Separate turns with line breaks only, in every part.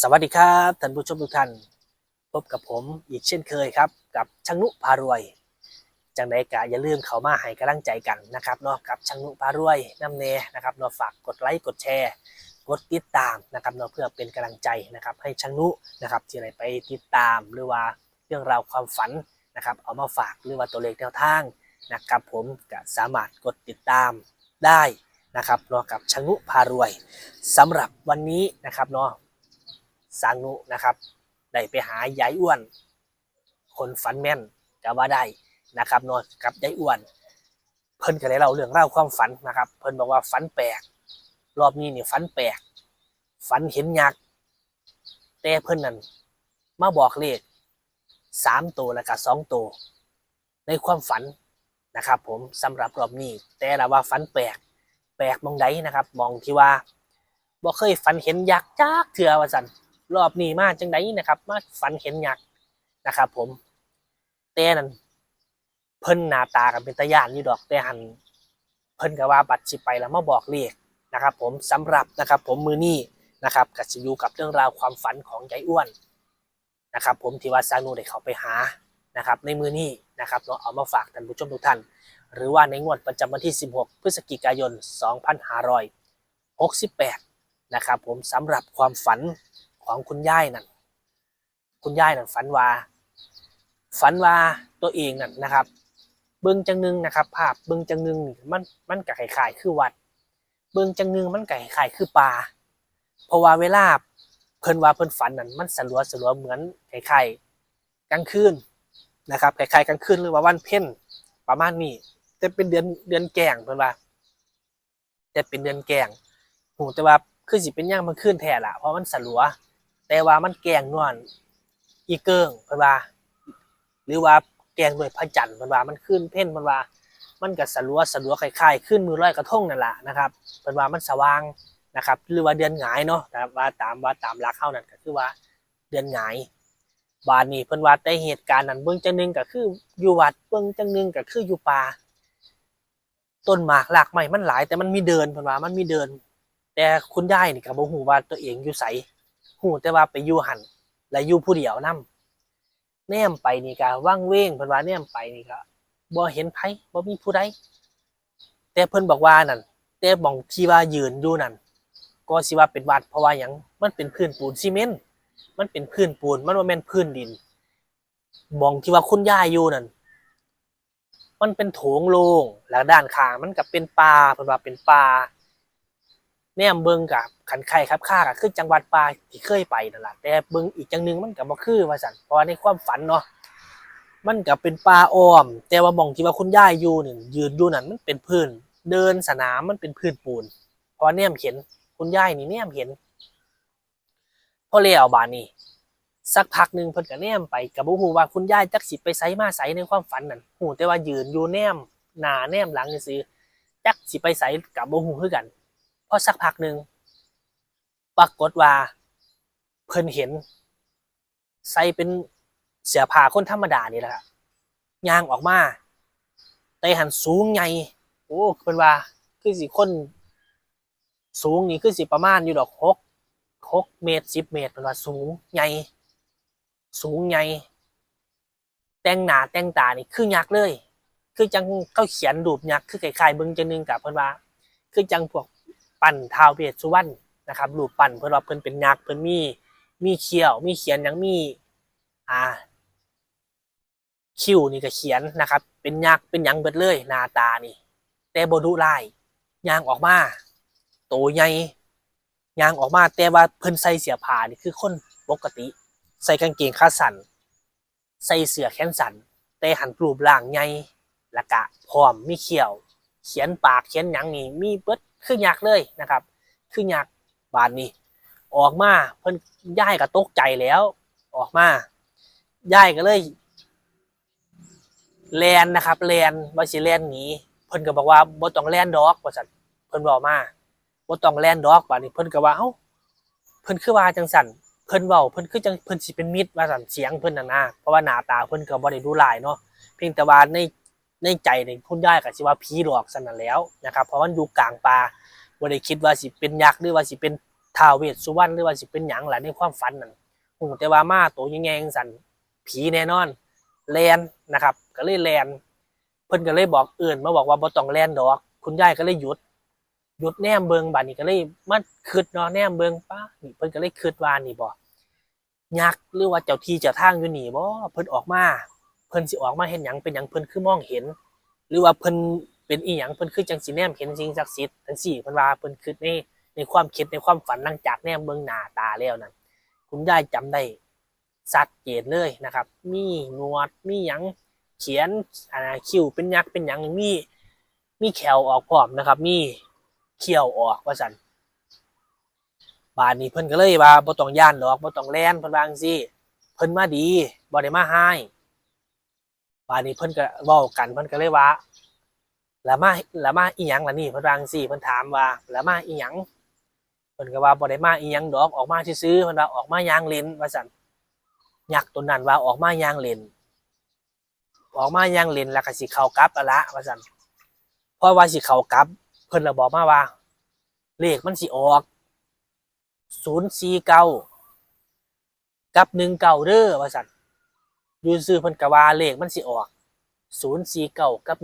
สวัสดีครับท่านผู้ชมทุกท่านพบกับผมอีกเช่นเคยครับ กับช่างนุพารวย จังใดกะอย่าลืมเข้ามาให้กำลังใจกันนะครับเนาะกับช่างนุพารวยน้ำเนนะครับเนาะฝากกดไลค์กดแชร์ กดติดตามนะครับเนาะเพื่อเป็นกำลังใจนะครับให้ช่างนุนะครับที่ไหนไปติดตามหรือว่าเรื่องราวความฝันนะครับเอามาฝากหรือว่าตัวเลขแนวทางนะครับผมก็สามารถกดติดตามได้นะครับเนาะกับช่างนุพารวยสำหรับวันนี้นะครับเนาะ สางนุนะครับได้ไปหายายอ้วน คนฝันแม่นก็ว่าได้นะครับนอนกับยายอ้วน เพิ่นก็ได้เล่าเรื่องเล่าความฝันนะครับ เพิ่นบอกว่าฝันแปลก รอบนี้เนี่ยฝันแปลกฝันเห็นยักษ์แต่เพิ่นนั่นมาบอกเลขสามตัวแล้วก็สองตัวในความฝันนะครับ ผมสำหรับรอบนี้ แต่ละว่าฝันแปลก แปลกมองใดนะครับ มองที่ว่าบ่เคยฝันเห็นยักษ์จักเถื่อว่าสัน รอบนี้มาจังไดนะครับ มาฝันเห็นยักนะครับ ผมแต่นั่นเพิ่นหน้าตากันเป็นตาย่านอยู่ดอกแต่หันเพิ่นก็ว่าบัตรสิไปแล้วมาบอกเลขนะครับ ผมสำหรับนะครับ ผมมือนี้นะครับก็จะอยู่กับเรื่องราวความฝันของยายอ้วนนะครับ ผมที่ว่าสานูได้เขาไปหานะครับ ในมือนี้นะครับเราเอามาฝากท่านผู้ชมทุกท่าน หรือว่าในงวดประจำวันที่ 16 พฤศจิกายน 2568 นะครับ ผมสำหรับความฝัน ของคุณย่ายนั่นคุณย่ายนั่นฝันว่าฝันว่าตัวเองนั่นนะครับ เบิ้องจังหนึงนะครับ ภาพเบิ้องจังหนึงมันมันกับคล้ายๆคือวัด เบิ้องจังหนึงมันกับคล้ายๆคือป่าเพราะว่าเวลาเพิ่นว่าเพิ่นฝันนั่นมันสลัวสลัวเหมือนคล้ายๆกลางคืนนะครับคล้ายๆกลางคืนหรือว่าวันเพ็ญประมาณนี้แต่เป็นเดือนเดือนแก่งเพิ่นว่าแต่เป็นเดือนแก่งโหแต่ว่าคือสิเป็นย่างมันขึ้นแท้ละเพราะมันสลัว แต่ว่ามันแกงนวลอีเกิงเพิ่นว่า หรือว่าแกงด้วยพระจันทร์เพิ่นว่ามันขึ้นเพ่นเพิ่นว่า มันก็สลัวสลัวคล้ายๆขึ้นมือร้อยกระทงนั่นแหละนะครับเพิ่นว่ามันสว่างนะครับ หรือว่าเดือนหงายเนาะนะครับว่าตามว่าตามหลักเข้านั่นก็คือว่าเดือนหงายบานนี้เพิ่นว่าแต่เหตุการณ์นั้นเบิ่งจังหนึงก็คืออยู่วัดเบิ่งจังหนึงก็คืออยู่ป่าต้นหมากหลากไม้มันหลายแต่มันมีเดินเพิ่นว่ามันมีเดิน แต่คุณยายนี่ก็บ่ฮู้ว่าตัวเองอยู่ไส หูแต่ว่าไปอยู่หันและอยู่ผู้เดียวนํแนมไปนี่ก็ว่างเว้งเพิ่นว่าแนมไปนี่ก็บ่เห็นไผบ่มีผู้ใดแต่เพิ่นบอกว่านั่นแต่หม่องที่ว่ายืนอยู่นั่นก็สิว่าเป็นวัดเพราะว่าหยังมันเป็นพื้นปูนซีเมนต์มันเป็นพื้นปูนมันบ่แม่นพื้นดินหม่องที่ว่าคุณย่ายอยู่นั่น มันเป็นโถงโล่งแล้วด้านข้างมันก็เป็นป่าเพิ่นว่าเป็นป่า แนมเบิงกับขันไข่ครับค่าก็คือจังหวัดปลาที่เคยไปนั่นแหละแต่เบิงอีกจังหนึ่งมันก็บ่คือว่าสันเพราะในความฝันเนาะมันก็เป็นปลาอ้อม แต่ว่ามองที่ว่าคุณย่ายอยู่นี่ยืนอยู่นั่นมันเป็นพื้น เดินสนามมันเป็นพื้นปูนเพราะว่าแนมเห็นคุณย่ายนี่แนมเห็นพอแล้วบานนี้สักพักหนึ่งเพิ่นก็แนมไปกับบ่ฮู้ว่าคุณย่ายจักสิไปไสมาไสในความฝันนั่นฮู้แต่ว่ายืนอยู่แนมหนาแนมหลังซื่อจักสิไปไสกับบ่ฮู้คือกัน พอสักพักหนึ่งปรากฏว่า เพิ่นเห็น ใส่เป็นเสื้อผ้าคนธรรมดานี่แหละย่างออกมาแต่หันสูงใหญ่โอ้เพิ่นว่า คือสิคน สูงนี่คือสิประมาณอยู่ดอกหกหกเมตรสิบเมตรเพิ่นว่าสูงใหญ่สูงใหญ่แต่งหนาแต่งตานี่คือยักษ์เลย คือจังเขาเขียนรูปยักษ์คือคล้ายๆเบิ่งจังหนึงกับเพิ่นว่า คือจังพวก ปั่นท้าวเวสสุวรรณนะครับรูปปั่นเพิ่นว่าเพิ่นเป็นยักษ์เพิ่นมีมีเขี้ยว มีเขียนยังมีอ่าคิ้วนี่ก็เขียนนะครับ เป็นยักษ์เป็นยังเบิดเลยหน้าตานี่ แต่บดุร้ายยางออกมาโตใหญ่ยางออกมาแต่ว่าเพิ่นใส่เสื้อผ้านี่คือคนปกติ ใส่กางเกงขาสั้นใส่เสื้อแขนสั้นแต่หันรูปร่างใหญ่ละกะพร้อมมีเขียว เขียนปากเขียนหยังนี่มีเบิด คือยักเลยนะครับ คือยักบานนี้ ออกมาเพิ่นย่ายก็ตกใจแล้ว ออกมาย่ายก็เลยแลนนะครับแลนว่าสิแลนหนีเพิ่นก็บอกว่าบ่ต้องแลนดอกว่าซั่นเพิ่นบอกมาบ่ต้องแลนดอกบาดนี้เพิ่นก็ว่าเอ้าเพิ่นคือว่าจังซั่นเพิ่นเว้าเพิ่นคือจังเพิ่นสิเป็นมิตรว่าซั่นเสียงเพิ่นน่ะนะเพราะว่าหน้าตาเพิ่นก็บ่ได้ดูหลายเนาะเพียงแต่ว่าใน ในใจเนี่ยคุณย่ายก็สิว่าผีหลอกสนั่นแล้วนะครับเพราะมันอยู่กลางป่าบ่ได้คิดว่าสิเป็นยักษ์หรือว่าสิเป็นท้าวเวสสุวรรณหรือว่าสิเป็นหยังล่ะในความฝันนั่นหูแต่ว่ามาตัวยังไงสันผีแน่นอนแลนนะครับ ก็เลยแลนเพิ่นก็เลยบอกเอื่นมาบอกว่าบ่ต้องแลนดอก คุณยายก็เลยหยุดหยุดแนมเบิงบัดนี้ก็เลยมาคิดเนาะแนมเบิงป้านี่เพิ่นก็เลยคิดว่านี่บ่ยักษ์หรือว่าเจ้าที่เจ้าทางอยู่นี่บ่เพิ่นออกมา พิ่นสิออกมาเห็นหยังเป็นหยังเพิ่นคือมองเห็น หรือว่าเพิ่นเป็นอีหยังเพิ่นคือจังสิแนมเห็นสิ่งศักดิ์สิทธิ์จังซี่เพิ่นว่าเพิ่นคิดในในความคิดในความฝันหลังจากแนมเบิ่งหน้าตาแล้วนั่นคุณยายจำได้ชัดเจนเลยนะครับ มีหนวดมีหยังเขียนอ่าคิ้วเป็นยักษ์เป็นหยังมีมีแขวออกพร้อมนะครับ มีเขี้ยวออกว่าซั่นบาดนี้เพิ่นก็เลยว่าบ่ต้องย่านดอกบ่ต้องแล่นเพิ่นว่าจังซี่เพิ่นมาดีบ่ได้มาให้ บาดนี้เพิ่นก็เว้ากันเพิ่นก็เลยว่าแล้วมาแล้วมาอีหยังล่ะนี่เพิ่นว่าจังซี่เพิ่นถามว่าแล้วมาอีหยังเพิ่นก็ว่าบ่ได้มาอีหยังดอกออกมาซื่อๆเพิ่นว่าออกมายางเล่นว่าซั่นยักษ์ตัวนั้นว่าออกมายางเล่นออกมายางเล่นแล้วก็สิเข้ากลับอะละว่าซั่นเพราะว่าสิเข้ากลับ เพิ่นละบอกมาว่าเลขมันสิออก049กับ19เด้อว่าซั่น ยู่ซื่อเพิ่นก็ว่าเลขมันสิออก049กับ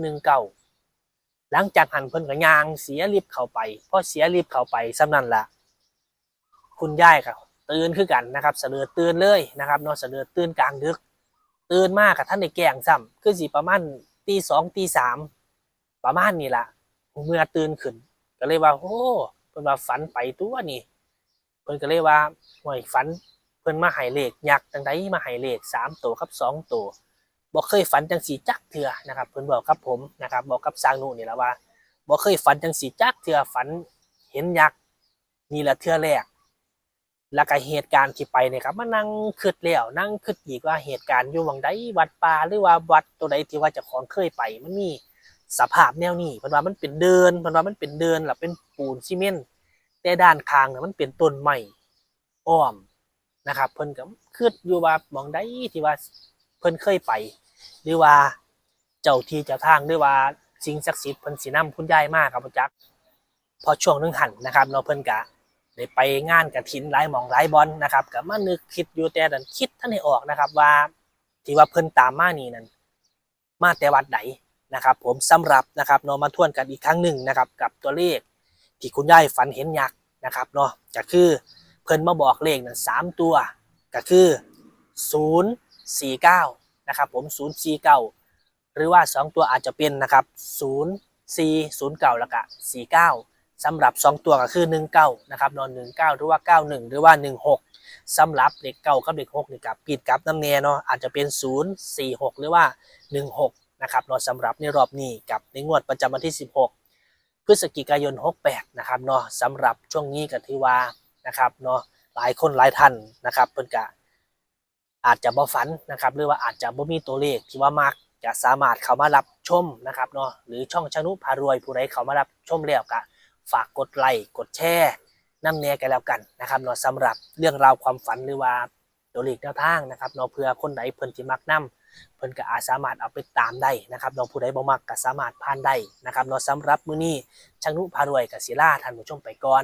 19หลังจากหันเพิ่นก็ย่างเสียลิฟต์เข้าไปพอเสียลิฟต์เข้าไปสำนั่นละคุณยายก็ตื่นคือกันนะครับเสลือตื่นเลยนะครับนาะเสลือตื่นกลางดึก ตื่นมากกับท่านในแกงซ้ำคือสิประมาณตีสองตีสามประมาณนี้ละเมื่อตื่นขึ้น ก็เลยว่าโอ้เพิ่นว่าฝันไปตัวนี่เพิ่นก็เลยว่าห่วยฝัน เพิ่นมาให้เลขยักษ์จังไดมาให้เลขสามตัวกับสองตัวบ่เคยฝันจังสีจักเถื่อนะครับเพิ่นบอกกับผมนะครับบอกกับสร้างหนูนี่แหละว่าบ่เคยฝันจังสีจักเถื่อฝันเห็นยักษ์นี่แหละเถื่อแรกแล้วก็เหตุการณ์ที่ไปเนี่ยครับมานั่งคิดแล้วนั่งคิดอีกว่าเหตุการณ์อยู่วังใดวัดป่าหรือว่าวัดตัวใดที่ว่าจ้าของเคยไปมันมีสภาพแนวนี้เพิ่นว่ามันเป็นเดินเพิ่นว่ามันเป็นเดินล่ะเป็นปูนซีเมนต์แต่ด้านข้างน่ะมันเป็นต้นไม้อ้อม นะครับ เพิ่นก็คิดอยู่ว่าหมองใดที่ว่าเพิ่นเคยไป หรือว่าเจ้าที่เจ้าทางหรือว่าสิ่งศักดิ์สิทธิ์เพิ่นสินำคุณยายมากครับพ่อจักพอช่วงหนึงหันนะครับเนาะเพิ่นกะได้ไปงานกระถินหลายหมองหลายบอลนะครับก็มานึกคิดอยู่แต่ดันคิดท่านให้ออกนะครับว่าที่ว่าเพิ่นตามมานี่นั่นมาแต่วัดไหนนะครับ ผมสำหรับนะครับเนาะมาทวนกันอีกครั้งหนึ่งนะครับ กับตัวเลขที่คุณยายฝันเห็นยักษ์นะครับเนาะก็คือ เพิ่นมาบอกเลขนั่นสามตัวก็คือศูนย์สี่เก้านะครับผม 049 หรือว่า 2 ตัวอาจจะเป็นนะครับ 0 4 0 9 แล้วก็49สำหรับ 2 ตัวก็คือ 19 นะครับนอน 19 หรือว่า 91 หรือว่า 16สำหรับเด็กเก้ากับเด็ก6นี่กับปิดกับน้ำเนเนาะอาจจะเป็น 0 4 6 หรือว่า 16 นะครับนาะสำหรับในรอบนี้กับในงวดประจำวันที่ 16 พฤศจิกายน 68 นะครับเนาะสำหรับช่วงนี้ก็ถือว่า นะครับเนาะหลายคนหลายท่านนะครับเพิ่นกะอาจจะบ่ฝันนะครับหรือว่าอาจจะบ่มีตัวเลขที่ว่ามักจะสามารถเข้ามารับชมนะครับเนาะหรือช่องชนุพารวยผู้ใดเข้ามารับชมแล้วก็ฝากกดไลค์กดแชร์น้ำเนียกันแล้วกันนะครับเนาะสำหรับเรื่องราวความฝันหรือว่าตัวเลขแนวทางนะครับเนาะเพื่อคนใดเพิ่นที่มักนํเพิ่นก็อาจสามารถเอาไปตามได้นะครับเนาะผู้ใดบ่มักก็สามารถผ่านได้นะครับเนาะสำหรับมื้อนี้ชานุพารวยกับศิลาท่านผู้ชมไปก่อน